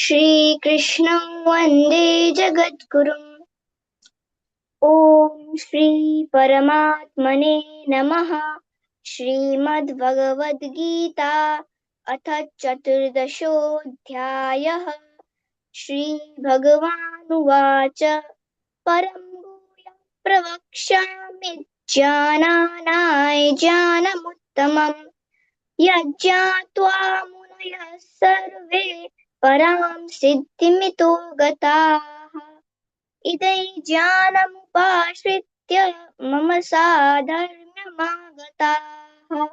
श्रीकृष्णं वंदे ॐ श्री परमात्मने नमः। श्रीमद्भगवद्गीता अथ चतुर्दशोऽध्यायः। श्रीभगवानुवाच। परं भूय प्रवक्ष्यामि ज्ञानानाय ज्ञानमुत्तमम् यज्ञात्वा मुनयः सर्वे परां सिद्धिमितो गताः इदै ज्ञानमुपाश्रित्य मम साधर्म्यमागताः।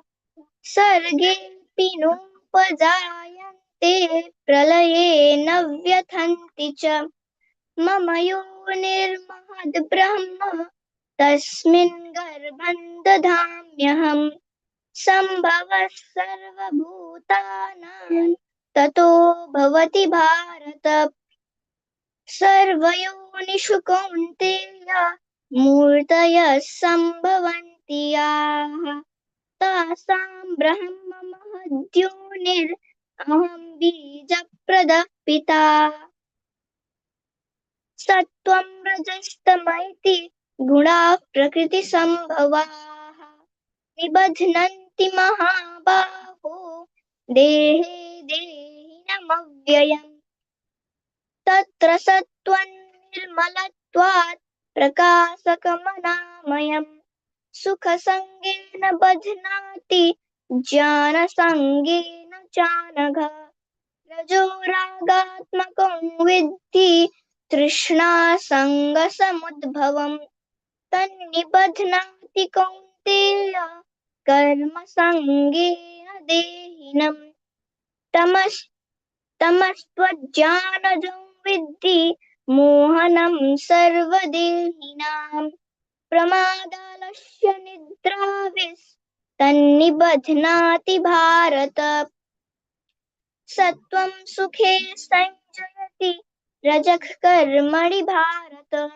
सर्गेऽपि नोपजायन्ते प्रलये न व्यथन्ति च। मम यो निर्महद्ब्रह्म तस्मिन् गर्भं दधाम्यहम्। सम्भवः सर्वभूतानां ततो भवति भारत। सर्वयोनिषु कौन्तेय मूर्तयः सम्भवन्ति याः। तासां ब्रह्ममहद्योनिरहं बीजप्रदः पिता सत्त्वं रजस्तमैति गुणाः प्रकृतिसम्भवाः। निबध्नन्ति महाबाहो। देहे देहे देहिनमव्ययम् तत्र सत्त्वं निर्मलत्वात् प्रकाशकमनामयम्। सुखसङ्गेन बध्नाति, ज्ञानसङ्गेन चानघ। रजोरागात्मकं विद्धि, तृष्णासङ्गसमुद्भवम्। तन्निबध्नाति कौन्तेय, कर्मसङ्गेन देहिनम्। तमस्त्वज्ञानजं विद्धि मोहनं सर्वदेहिनां प्रमादालस्य निद्राविस्तन्निबध्नाति भारत सत्त्वं सुखे संजयति रजः कर्मणि भारत।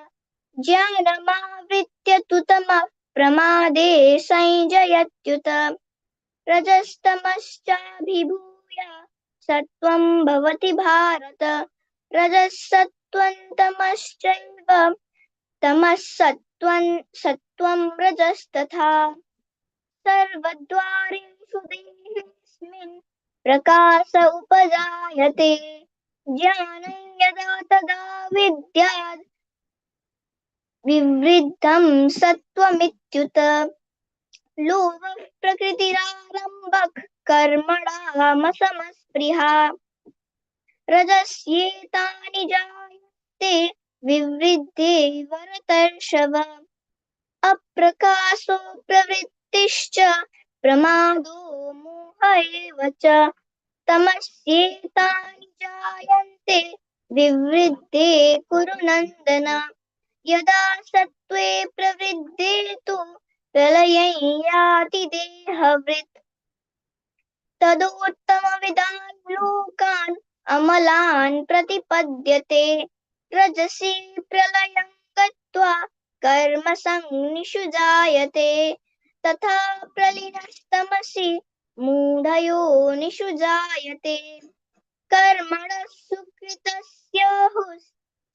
ज्ञानमावृत्य तु तमः प्रमादे संजयत्युत। रजस्तमश्चाभिभूय सत्त्वं भवति भारत। रजसत्त्वं तमश्चैव तमः सत्त्वं रजस्तथा। सर्वद्वारेषु देहेऽस्मिन् प्रकाश उपजायते। ज्ञानं यदा तदा विद्याद् विवृद्धं सत्त्वमित्युत। लोभः कर्मणामसमस्पृहा रजस्येतानि जायन्ते, विवृद्धे भरतर्षभ अप्रकाशो प्रवृत्तिश्च, प्रमादो मोह एव च। तमस्येतानि जायन्ते, विवृद्धे कुरु नन्दन। यदा सत्त्वे प्रवृद्धे तु प्रलयं याति देहवृत् तदोत्तमविदान् लोकान् अमलान् प्रतिपद्यते। रजसि प्रलयं गत्वा कर्मसंनिषु जायते। तथा प्रलीनस्तमसि मूढयोनिषु जायते। कर्मणः सुकृतस्याहुः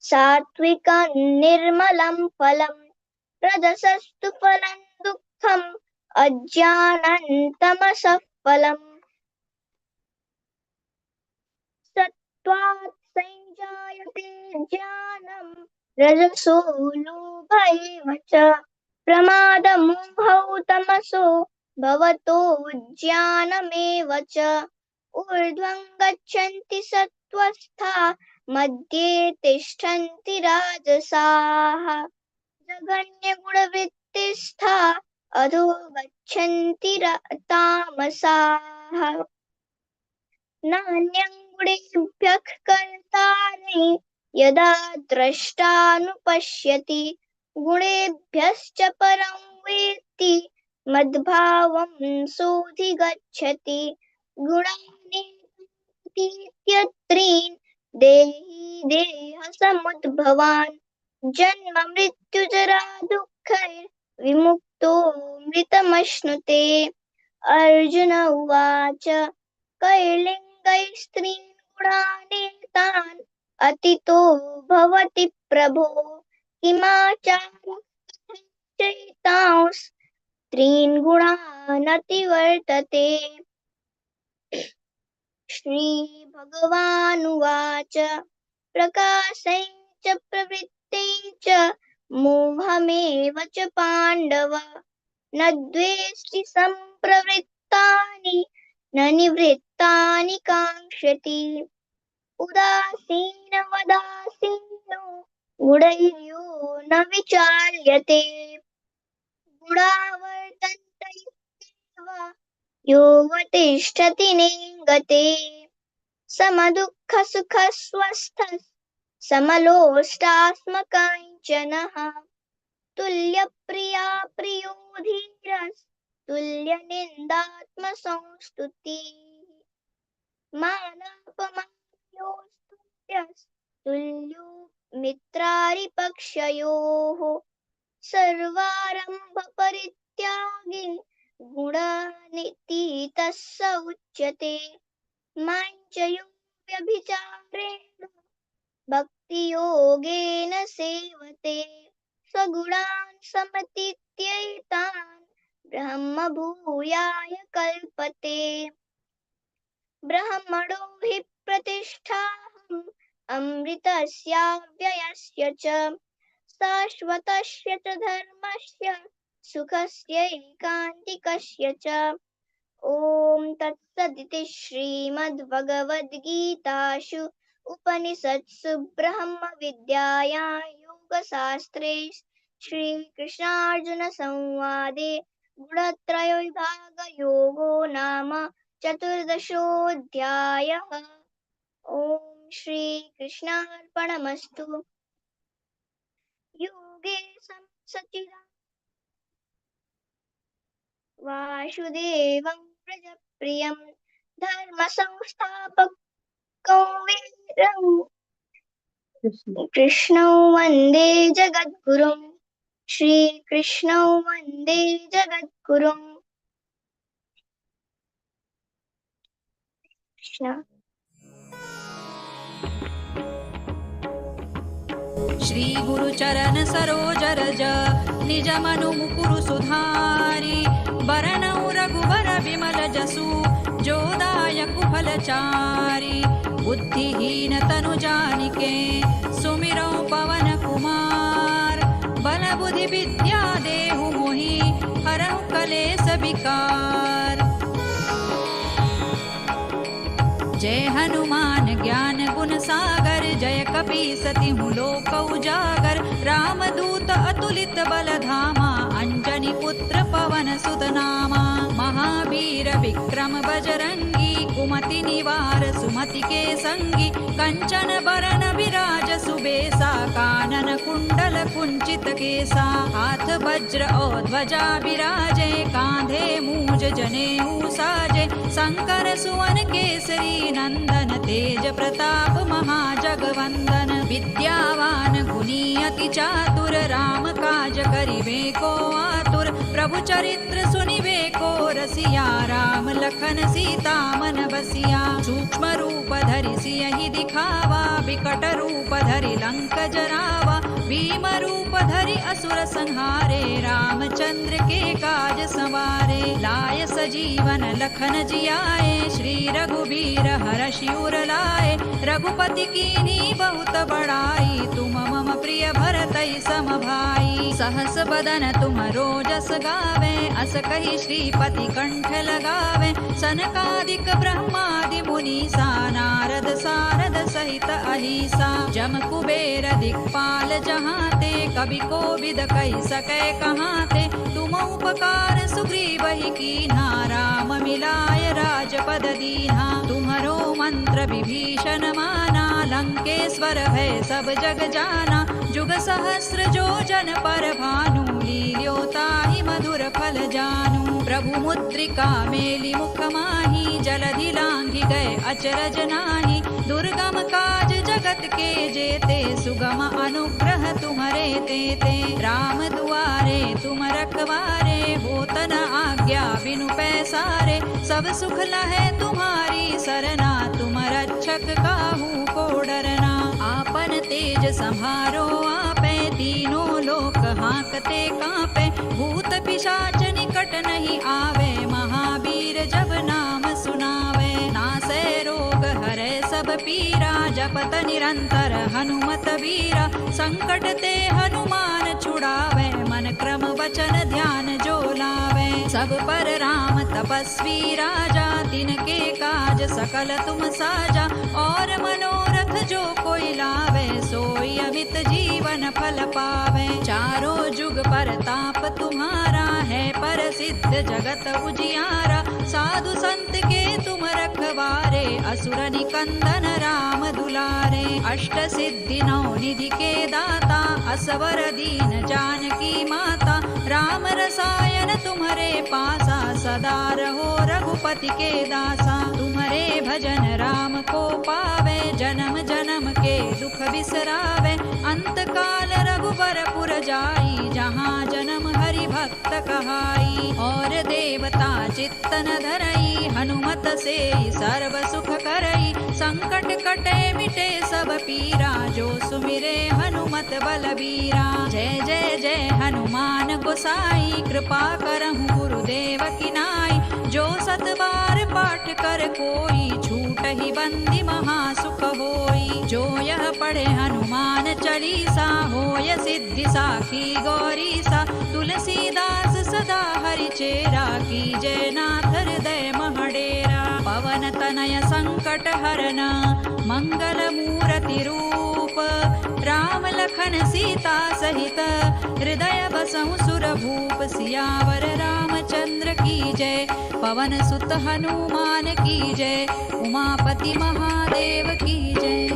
सात्विकं निर्मलं फलम्। रजसस्तु फलं दुःखम् अज्ञानन्तमसः फलम्। संजायते ज्ञानं रजसो लोभ एव च प्रमादमोहौ तमसो भवतो ज्ञानमेव च ऊर्ध्वं गच्छन्ति सत्त्वस्था, मध्ये तिष्ठन्ति राजसाः। जगन्यगुणवृत्तिस्था अधो गच्छन्ति तामसाः। नान्यं गुणेभ्यः यदा द्रष्टानुपश्यति गुणेभ्यश्च परं वेत्ति मद्भावं सोऽधिगच्छति। गुणानीत्यत्रीन् देहि देहसमुद्भवान् जन्म मृत्युजरा दुःखैर्विमुक्तो मृतमश्नुते। अर्जुन उवाच कैलिङ्ग गुणानेतान् अतितो भवति प्रभो। किमाचारस्त्रीन् गुणानतिवर्तते। श्रीभगवानुवाच, प्रकाशै च प्रवृत्तै च, मोहमेव च पाण्डव। न द्वेष्टि सम्प्रवृत्तानि न निवृत्तानि काङ्क्षति उदासीनवदासीनो गुणैर्यो न विचाल्यते गुणावर्तन्त इत्येव योऽवतिष्ठति नेङ्गते समदुःखसुखस्वस्थः समलोष्टास्मकाञ्चनः तुल्यप्रिया प्रियो धीरस्तुल्यनिन्दात्मसंस्तुतिः मानापमानयोस्तुल्यस्तुल्यो मित्रारिपक्षयोः सर्वारम्भपरित्यागी गुणानितीत स उच्यते। माञ्चयो व्यभिचारेण भक्तियोगेन सेवते। स्वगुणान् समतीत्यैतान् ब्रह्मभूयाय कल्पते। ब्रह्मणो हि प्रतिष्ठाहम् अमृतस्याव्ययस्य च। शाश्वतस्य च धर्मस्य सुखस्यैकान्तिकस्य च। ॐ तत्सदिति श्रीमद्भगवद्गीतासु उपनिषत्सु ब्रह्मविद्यायां योगशास्त्रे श्रीकृष्णार्जुनसंवादे गुणत्रयविभागयोगो नाम चतुर्दशोऽध्यायः। ॐ श्रीकृष्णार्पणमस्तु। योगे सच्चिदा। वासुदेवं प्रजप्रियं धर्मसंस्थापकं वीरम् कृष्णौ। वंदे जगद्गुरुं श्रीकृष्णौ वंदे जगद्गुरुम् कृष्ण। श्री गुरुचरण सरोज रज निज मनु मुकुरु सुधारि बरनौ रघुबर विमल जसु जोदायकु फलचारि बुद्धिहीन तनु जानिके, सुमिरौ पवन विद्या देहु मोहि हरहु कलेस विकार। जय हनुमान ज्ञान गुण सागर जय कपि सति लोक उजागर राम दूत अतुलित बल धामा अंजनी पुत्र पवन सुतनामा। महावीर विक्रम बजरंगी कुमति निवार, सुमति के संगी। कंचन बरन विराज, सुबेसा, कानन कुंडल कुंचित केसा। हाथ वज्र और ध्वजा विराजे, कांधे मूज जनेऊ साजे शंकर, सुवन, केसरी, नंदन, तेज प्रताप, महाजगवंदन। विद्यावान गुणी अति चातुर, राम काज करिबे को आतुर। प्रभु चरित्र सुनिबे को रसिया, राम लखन सीता मन बसिया। सूक्ष्म रूप धरि सियहि दिखावा, विकट रूप धरि लंक जरावा। भीम रूप धरि असुर संहारे, रामचंद्र के काज संवारे। लाय सजीवन लखन जियाए, श्री रघुबीर हर शिवर लाए। रघुपति कीनी बहुत बड़ाई तुम प्रिय भरतई सम भाई। सहस बदन तुम रोजस गावे, अस कही श्रीपति कंठ लगावे। सनकादिक ब्रह्मादि मुनीसा नारद सारद सहित अहिसा। जम कुबेर दिक्पाल जहाते, कवि को विद कही सकै कहाते। तुम उपकार सुग्रीव ही कीन्हा, राम मिलाय राजपद दीन्हा। तुम्हरो मंत्र विभीषण माना लंकेश्वर भय सब जग जाना। जुग सहस्र जो जन पर भानु, लील्योताहि मधुर फल जानू। प्रभु मुद्रिका मेली मुख माही, जलधि लांघि गए अचरज नाही। दुर्गम काज जगत के जेते, सुगम अनुग्रह तुम्हारे तेते। राम दुआरे तुम रखवारे होत न आज्ञा बिनु पैसारे। सब सुख लहे तुम्हारी सरना रक्षक काहू को डरना आपन तेज संभारो आपे तीनों लोक हाकते कांपे। भूत पिशाच निकट नहीं आवे, महावीर जब नाम सुनावे। नासे रोग हरे सब पीरा, जपत निरंतर हनुमत वीरा। संकट ते हनुमान छुड़ावे, मन क्रम वचन ध्यान सब पर राम तपस्वी राजा दिन के काज सकल तुम साजा। और मनोरथ जो कोई लावे, सोई अमित जीवन फल पावे। चारों जुग पर ताप तुम्हारा है पर सिद्ध जगत उजियारा। साधु संत के तुम रखवारे, असुर निकंदन राम दुलारे। अष्ट सिद्धि नौ निधि के दाता, असवर दीन तुम्हारे पासा सदा रहो रघुपति के दासा, तुम्हारे भजन राम को पावे, जन्म जन्म के दुख बिसरावे। अंत काल रघुबर पुर जाई, जहाँ जन्म हरि भक्त कहाई। और देवता चित्तन धरई, हनुमत से सर्व सुख करई। संकट कटे मिटे सब पीरा, जो सुमिरे हनुमत बलबीरा। जय जय जय हनुमान गोसाई, कृपा करहु गुरुदेव की नाई। जो सत बार पाठ कर कोई छूट ही बंदी महासुख होई। जो यह पढ़े हनुमान चालीसा होय सिद्धि साखी गौरी सा तुलसीदास सदा हरि चेरा की जय नाथ हृदय महडेरा। पवन तनय संकट हरना मंगल मूर्ति रूप। राम लखन सीता सहित हृदय बसहु सुर भूप सियावर रामचंद्र की जय। पवन सुत हनुमान की जय। उमापति महादेव की जय।